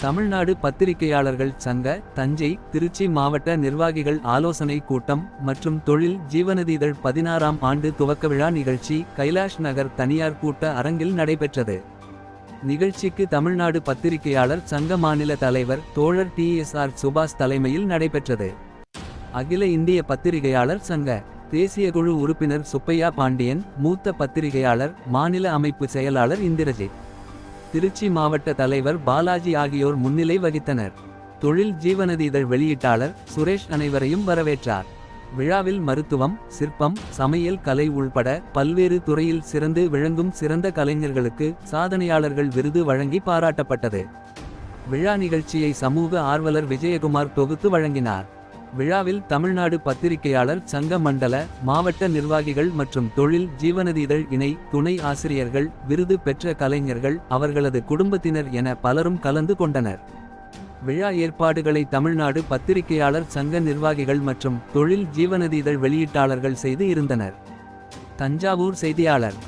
தமிழ்நாடு பத்திரிகையாளர்கள் சங்க தஞ்சை திருச்சி மாவட்ட நிர்வாகிகள் ஆலோசனை கூட்டம் மற்றும் தொழில் ஜீவனதிதழ் பதினாறாம் ஆண்டு துவக்க விழா நிகழ்ச்சி கைலாஷ் நகர் தனியார் கூட்ட அரங்கில் நடைபெற்றது. நிகழ்ச்சிக்கு தமிழ்நாடு பத்திரிகையாளர் சங்க மாநில தலைவர் தோழர் டி. எஸ். ஆர். சுபாஷ் தலைமையில் நடைபெற்றது. அகில இந்திய பத்திரிகையாளர் சங்க தேசிய குழு உறுப்பினர் சுப்பையா பாண்டியன் மூத்த பத்திரிகையாளர் மாநில அமைப்பு செயலாளர் இந்திரஜித். திருச்சி மாவட்ட தலைவர் பாலாஜி ஆகியோர் முன்னிலை வகித்தனர். தொழில் ஜீவனதி இதழ் வெளியீட்டாளர் சுரேஷ் அனைவரையும் வரவேற்றார். விழாவில் மருத்துவம் சிற்பம் சமையல் கலை உள்பட பல்வேறு துறையில் சிறந்து விளங்கும் சிறந்த கலைஞர்களுக்கு சாதனையாளர்கள் விருது வழங்கி பாராட்டப்பட்டது. விழா நிகழ்ச்சியை சமூக ஆர்வலர் விஜயகுமார் தொகுத்து வழங்கினார். விழாவில் தமிழ்நாடு பத்திரிகையாளர் சங்க மண்டல மாவட்ட நிர்வாகிகள் மற்றும் தொழில் ஜீவனதிதழ் இணை துணை ஆசிரியர்கள் விருது பெற்ற கலைஞர்கள் அவர்களது குடும்பத்தினர் என பலரும் கலந்து கொண்டனர். விழா ஏற்பாடுகளை தமிழ்நாடு பத்திரிகையாளர் சங்க நிர்வாகிகள் மற்றும் தொழில் ஜீவனதிதழ் வெளியீட்டாளர்கள் செய்து இருந்தனர். தஞ்சாவூர் செய்தியாளர்